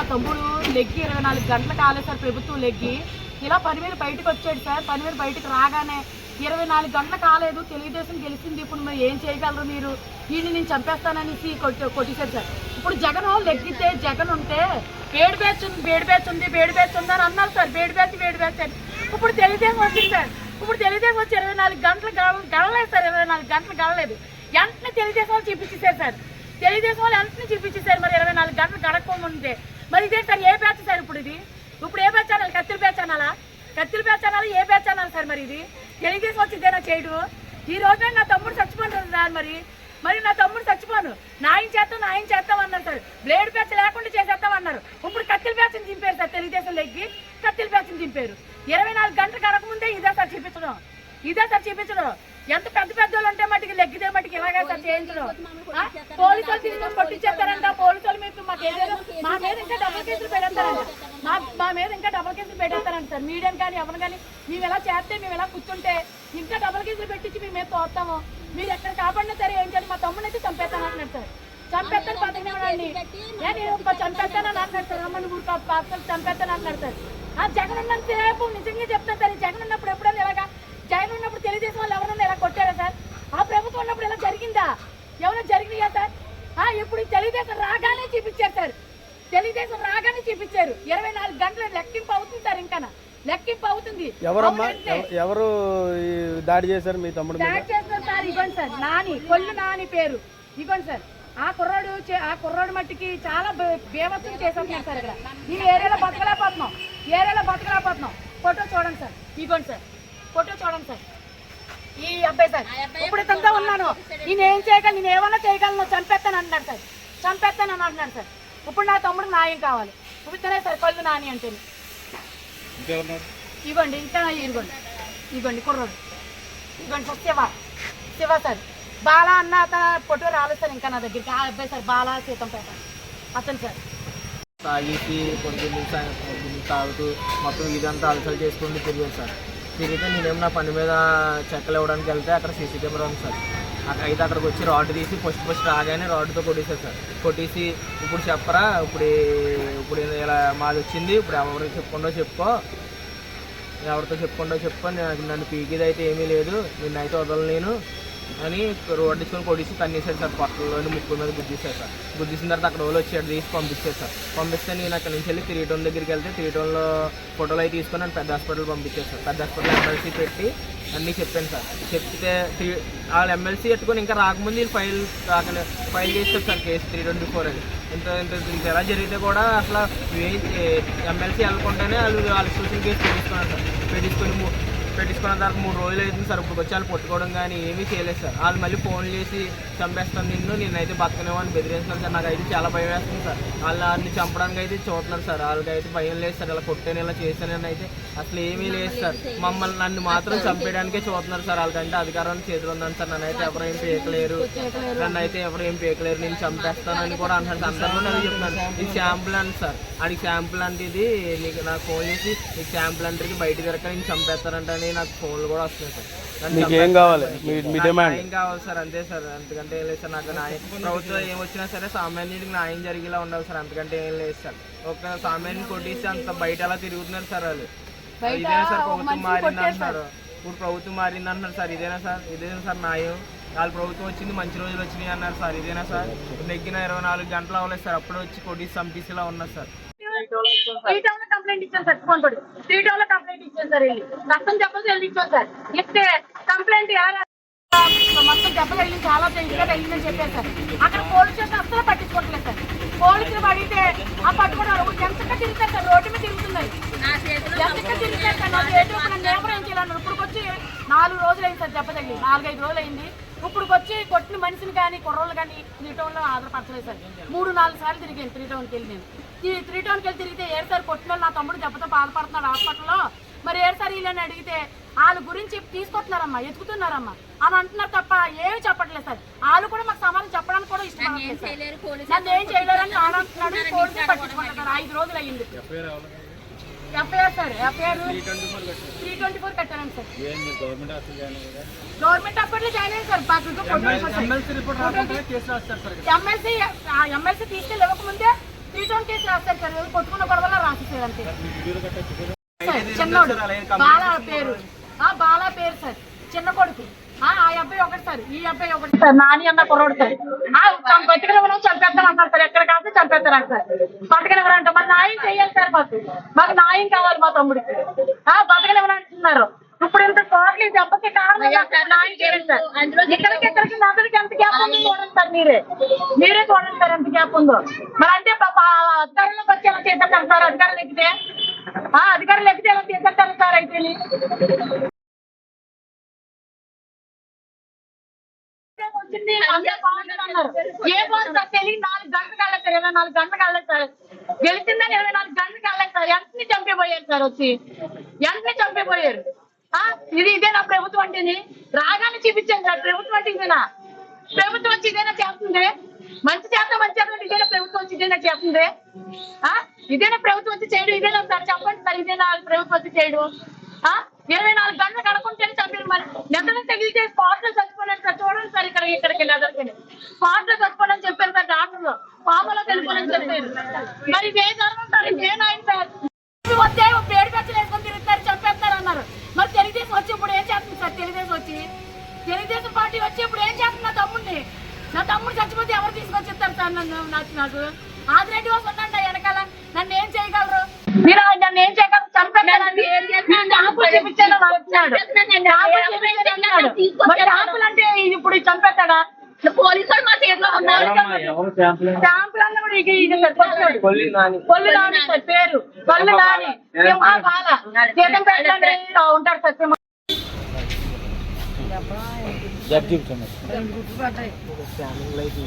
నా తమ్ముడు లెగ్గి ఇరవై నాలుగు గంటలు కాలేదు సార్ ప్రభుత్వం లెగ్గి. ఇలా పని మీద బయటకు వచ్చాడు సార్. పని మీద బయటకు రాగానే ఇరవై నాలుగు గంటలు కాలేదు తెలుగుదేశం గెలిచింది. ఇప్పుడు మరి ఏం చేయగలరు మీరు? వీడిని నేను చంపేస్తాననేసి కొట్టి కొట్టేశారు సార్. ఇప్పుడు జగన్ లెగ్గితే జగన్ ఉంటే వేడి బ్యాచ్ ఉంది వేడి బ్యాచ్ ఉంది వేడి బ్యాచ్ ఉంది అని అన్నారు సార్. వేడి బ్యాచ్ వేడి బ్యాచ్ అని. ఇప్పుడు తెలుగుదేశం వచ్చింది సార్. ఇప్పుడు తెలుగుదేశం వచ్చి ఇరవై నాలుగు గంటలు గడ- గడలేదు సార్. ఇరవై నాలుగు గంటలు గడలేదు వెంటనే తెలుగుదేశం వాళ్ళు చూపించేశారు సార్. తెలుగుదేశం వాళ్ళు వెంటనే చూపించేశారు. మరి ఇరవై నాలుగు గంటలు గడకపోతే మరి ఇదే సార్ ఏ బ్యాచ్ సార్ ఇప్పుడు ఇది? ఇప్పుడు ఏ బ్యాచ్ అనాలి కత్తిరి బ్యాచ్ అనాలా కత్తిరి బ్యాచ్ అనాలి ఏ బ్యాచ్ అనాలి సార్ మరి ఇది? తెలుగుదేశం వచ్చి ఇదేనా చేయడు? ఈ రోజున నా తమ్ముడు చచ్చిపోతుంది సార్ మరి. మరి నా తమ్ముడు చచ్చిపోను. చేయించడం పోలీసులు తీసుకొని పట్టించేస్తారంట. పోలీసులు మీకు మాకు కేంద్రం మా మీద ఇంకా డబుల్ కేసులు పెడతారంట మా మా మీద ఇంకా డబుల్ కేసులు పెట్టేస్తారంట సార్. మీడియం కానీ ఎవరు కానీ మేము ఎలా చేస్తే మేము ఎలా కూర్చుంటే ఇంకా డబుల్ కేసులు పెట్టించి మేము మీద తోస్తాము. మీరు ఎక్కడ కాపాడినా సరే ఏం చేయాలి? మా తమ్ముని అయితే చంపేస్తాను అంటున్నాడు సార్. చంపేస్తాను పదకొండు నేను చంపేస్తాను అని అంటున్నాడు సార్. అమ్మని ఊరు పాత్రలు చంపేస్తాను అంటున్నాడు సార్. ఆ జగన్ ఉన్నంతసేపు నిజంగా చెప్తాను సార్. జగన్ ఉన్నప్పుడు ఎప్పుడైనా ఇలాగా జగన్ ఉన్నప్పుడు తెలియజేసిన వాళ్ళు ఎవరన్నా ఇలా కొట్టారా సార్ ఆ ప్రభుత్వం ఉన్నప్పుడు ఇలా జరిగిందా ఏమైనా జరిగినాయా సార్ ఆ ఇప్పుడు ఈ తెలుగుదేశం రాగానే చూపించారు సార్ తెలుగుదేశం రాగానే చూపించారు ఇరవై నాలుగు గంటల లెక్కింపు అవుతుంది సార్ ఇంకా లెక్కింపు అవుతుంది ఎవరమ్మా? ఎవరు దాడి చేశారు మీ తమ్ముడు సార్ ఇవ్వండి సార్. నాని కొల్లు నాని పేరు. ఇవ్వండి సార్. ఆ కుర్రాడు చే- ఆ కుర్రాడు మట్టికి చాలా బేవత్సం చేసేస్తున్నారు సార్ ఇక్కడ. ఈ ఏరియాలో బతకలేకపోతున్నాం. ఈ ఏరియాలో బతకలేకపోతున్నాం. ఫోటో చూడండి సార్. ఇవ్వండి సార్. ఫోటో చూడండి సార్. ఈ అబ్బాయి సార్. ఇప్పుడు ఇతంతా ఉన్నాను. నేను ఏం చేయగలను? నేను ఏమన్నా చేయగలను? చంపేస్తాను అంటున్నాడు సార్. చంపేస్తాను అని అంటున్నాడు సార్. ఇప్పుడు నా తమ్ముడు న్యాయం కావాలి. ఇప్పుడు సార్ కళ్ళు నాని అంటే ఇవ్వండి ఇంకా ఇవ్వండి ఇవ్వండి కుర్రోడు. ఇవ్వండి సార్ శివ. శివ సార్. బాలా అన్న అతను ఫోటో రాలేదు సార్ ఇంకా నా దగ్గరికి. ఆ అబ్బాయి సార్ బాలా సీతంపేట. అతను సార్. తాగేసి పొద్దున్న సాయంత్రం పొద్దున్న తాగుతూ మొత్తం ఇదంతా అలసలు చేసుకుంటూ తిరిగాను సార్. తిరిగితే నేనేమో నా పని మీద చెక్కలు ఇవ్వడానికి వెళ్తే అక్కడ సీసీ కెమెరా ఉంది సార్. అక్కడ అయితే అక్కడికి వచ్చి రాడ్ తీసి ఫస్ట్ ఫస్ట్ రాగానే రాడ్తో కొట్టేశారు సార్. కొట్టేసి ఇప్పుడు చెప్పరా ఇప్పుడు ఇప్పుడు ఇలా మాది వచ్చింది ఇప్పుడు ఎవరికి చెప్పుకుండో చెప్పుకో. ఎవరితో చెప్పుకుంటా చెప్పని నాకు నన్ను పీకేది అయితే ఏమీ లేదు. నిన్నైతే వదలలేను అని రోడ్ తీసుకొని కొడిసి తన్నేసాడు సార్. పొట్టలోని ముక్కు మీద గుద్దేశారు సార్. గుద్దేసిన తర్వాత అక్కడ వాళ్ళు వచ్చాడు తీసి పంపించాడు సార్. పంపిస్తే నేను అక్కడ నుంచి వెళ్ళి త్రీ దగ్గరికి వెళ్తే త్రీ ఫోటోలు అవి తీసుకొని నన్ను పెద్ద హాస్పిటల్ పంపించారు సార్. పెద్ద హాస్పిటల్ ఎమ్మెల్సీ పెట్టి అన్నీ చెప్పాను సార్. చెప్తే వాళ్ళు ఎమ్మెల్సీ పెట్టుకొని ఇంకా రాకముందు వీళ్ళు ఫైల్ రాకనే ఫైల్ చేస్తారు sir case three twenty four అని. ఇంత ఇంత ఇంత ఎలా జరిగితే కూడా అసలు ఎమ్మెల్సీ వెళ్ళకుండానే వాళ్ళు వాళ్ళ సోషల్ కేసు పెట్టించుకున్నారు సార్. పెట్టించుకొని పెట్టించుకున్న తర్వాత మూడు రోజులు అవుతుంది సార్. ఇప్పుడు వచ్చి వాళ్ళు పట్టుకోవడం కానీ ఏమీ చేయలేదు సార్. వాళ్ళు మళ్ళీ ఫోన్ చేసి చంపేస్తాను నిన్ను నేనైతే బతకనేమని బెదిరిస్తున్నాను సార్. నాకు అయితే చాలా భయం వేస్తుంది సార్. వాళ్ళు వాళ్ళని చంపడానికి అయితే చూస్తున్నారు సార్. వాళ్ళకి అయితే భయం లేదు సార్. ఇలా కొట్టాను ఇలా చేశానని అయితే అసలు ఏమీ లేదు సార్. మమ్మల్ని నన్ను మాత్రం చంపేయడానికే చూస్తున్నారు సార్. వాళ్ళకంటే అధికారం చేతిలో ఉన్నాను సార్. నన్ను అయితే ఎవరు ఏం పీకలేరు. నన్ను అయితే ఎవరు ఏం పీకలేరు. నేను చంపేస్తానని కూడా అంటారు అందరిలో నేను చెప్తున్నాను. ఇది శాంపుల్ అండి సార్. ఆడికి శాంపుల్ అంటే ఇది. నీకు నాకు ఫోన్ చేసి నీకు శాంపుల్ అంటే బయట తిరగక నేను చంపేస్తానంటే అని నాకు ఫోన్లు కూడా వస్తున్నాయి సార్. మీకు ఏం కావాలి? మీ మీ నాకు డిమాండ్? న్యాయం కావాలి సార్ అంతే సార్. అంతకంటే ఏం లేదు సార్. నాకు న్యాయం ప్రభుత్వం ఏం వచ్చినా సరే సామాన్యుడికి న్యాయం జరిగేలా ఉండాలి సార్. అంతకంటే ఏం లేదు సార్. ఒక సామాన్యుని కొట్టేసి అంత బయట అలా తిరుగుతున్నారు సార్ వాళ్ళు. ఇదేనా సార్ ప్రభుత్వం మారింది. అంటున్నారు. ఇప్పుడు ప్రభుత్వం మారింది అంటున్నారు సార్. ఇదేనా సార్? ఇదేనా సార్ న్యాయం? వాళ్ళ ప్రభుత్వం వచ్చింది మంచి రోజులు వచ్చినాయి అన్నారు సార్. ఇదేనా సార్? నెగ్గిన ఇరవై నాలుగు గంటలు అవ్వలేదు సార్. అప్పుడు వచ్చి కొట్టేసి చంపేసేలా ఉన్నారు సార్. కంప్లైంట్ ఇచ్చాను సార్ ఫోన్ పడి త్రీ టౌన్లో కంప్లైంట్ ఇచ్చాను సార్ వెళ్ళి. చెప్పదు వెళ్ళి ఇచ్చాను సార్. ఇస్తే కంప్లైంట్ ఎలా మొత్తం దెబ్బ తగిలి చాలా ఇదిగా తగిలిందని చెప్పారు సార్. అక్కడ పోలీస్ స్టేషన్ అస్సలు పట్టించుకోవట్లేదు సార్. పోలీసులు పడితే ఆ పట్టుకున్నారు ఎంతగా తిరుగుతారు సార్ రోడ్డు మీద తిరుగుతున్నారు. ఎంతగా తిరుగుతారు సార్ నా చేతి ఇప్పుడు నేపరం ఏం చేయాలన్నారు ఇప్పుడు వచ్చి నాలుగు రోజులు అయింది సార్ దెబ్బ తగిలి. నాలుగైదు రోజులు అయింది ఇప్పుడు వచ్చి కొట్టిన మనిషిని కానీ కుర్రోళ్ళు కానీ త్రీ టౌన్లో ఆధారపరచలేదు సార్. మూడు నాలుగు సార్లు తిరిగాను త్రీ టౌన్కి వెళ్ళి నేను. త్రీ టౌన్కి వెళ్ళి తిరిగితే ఏడు సార్ కొట్టిన నా తమ్ముడు దెబ్బతో బాధపడుతున్నాడు హాస్పిటల్లో. మరి ఏడు సార్ వీళ్ళని అడిగితే వాళ్ళ గురించి తీసుకొస్తున్నారమ్మా ఎత్తుకుతున్నారమ్మా అని అంటున్నారు తప్ప ఏమి చెప్పట్లేదు సార్. వాళ్ళు కూడా మాకు సమాధానం చెప్పడానికి కూడా ఇష్టం నన్ను ఏం చేయలేరని ఆయన అంటున్నాడు పోలీసులు పట్టించుకుంటున్నారు ఐదు రోజులు అయ్యింది. FIR sir FIR. Three twenty four కట్టారండి sir. Government hospital join అయ్యింది సార్. మాకు ఎమ్మెల్సీ ఎమ్మెల్సీ తీసుకెళ్ళి ఇవ్వకముందే తీటోన్ కేసు రాస్తారు సార్. ఏదో కొట్టుకున్న గొడవలో రాసేసారు అంతే. సార్, చిన్నోడు. బాలా పేరు. ఆ బాలా పేరు సార్. చిన్న కొడుకు. ఆ ఆ అబ్బాయి ఒకటి సార్. ఈ అబ్బాయి ఒకటి. సార్ నాని అన్న కుర్రోడు సార్. బతికినవరం అంటారు సార్? ఎక్కడ కాదు చంపేస్తారు సార్? బతకనివ్వరు అంట మరి న్యాయం చెయ్యాలి సార్ మాకు మాకు న్యాయం కావాలి మా తమ్ముడికి. ఆ బతకనివ్వరు అంటున్నారు ఇప్పుడు ఇంత కోట్ల దెబ్బకి కారణం ఇక్కడికి ఇక్కడికి నదులకి ఎంత గ్యాప్ ఉందో చూడండి సార్ మీరే. మీరే చూడండి సార్ ఎంత గ్యాప్ ఉందో. మరి అంటే అధికారంలోకి వచ్చి ఎలా చేసేస్తారు సార్? అధికారులు ఎక్కితే ఆ అధికారులు ఎక్కితే ఎలా చేసేస్తారు సార్ అయితే? వచ్చింది అందరూ బాగుంటున్నారు. ఏ బాగుంది సార్? తెలియదు నాలుగు గంటలకు వెళ్ళలేదు సార్ ఇరవై నాలుగు గంటలకు వెళ్ళలేదు సార్. గెలిచిందని ఇరవై నాలుగు గంటలకు వెళ్ళలేదు సార్. ఎంతని చంపిపోయారు సార్ వచ్చి. ఎంతని చంపిపోయారు. ఇది ఇదే నా ప్రభుత్వం అంటేని రాగానే చూపించాను సార్ ప్రభుత్వం అంటే ఇదేనా? ప్రభుత్వం వచ్చి ఇదేనా చేస్తుంది? మంచి చేత మంచి చేత ఇదేనా ప్రభుత్వం వచ్చి ఇదేనా చేస్తుంది? ఆ ఇదేనా ప్రభుత్వం వచ్చి చేయడం ఇదేనా సార్ చెప్పండి సార్ ఇదేనా ప్రభుత్వం వచ్చి చేయడం? ఆ ఇరవై నాలుగు గంటలు కనుక్కుంటేనే చంపారు మరి నెదలు తగిలితే స్పాట్లో చచ్చిపోయినారు సార్ చూడండి సార్ ఇక్కడ ఇక్కడికి నెదలకి స్పాట్లో చెప్పారు సార్ డాక్టర్లు. పాపలో తెలిపోనని చెప్పారు. మరి ఇదే ధర్మం సార్ ఇదే నాయన సార్? ఇవి వస్తే పేరు పెచ్చలు వేసుకొని తిరుగుతారు చంపేస్తారు అన్నారు మరి తెలుగుదేశం వచ్చి ఇప్పుడు ఏం చేస్తుంది సార్? తెలుగుదేశం వచ్చి? తెలుగుదేశం పార్టీ వచ్చి ఇప్పుడు ఏం చేస్తుంది నా తమ్ముడిని? నా తమ్ముడు చచ్చిపోతే ఎవరు తీసుకొచ్చి ఇస్తారు సార్ నన్ను? నాకు నాకు? ఆదిరెడ్డి వాళ్ళు ఉండండి వెనకాల. నన్ను ఏం చేయగలరు? మీరు నన్ను ఏం చేయగలరు? చంపేస్తానండి నేను ఆకులు అంటే ఇప్పుడు చంపేస్తాడా? పోలీసులు మా చేతిలో ఉన్నారు అన్న కూడా. కొల్లు నాని. సార్ పేరు. కొల్లు నాని. సింహ బాల. జీతం పెట్టండి. ఉంటాడు చూపించండి స్కానింగ్ లైట్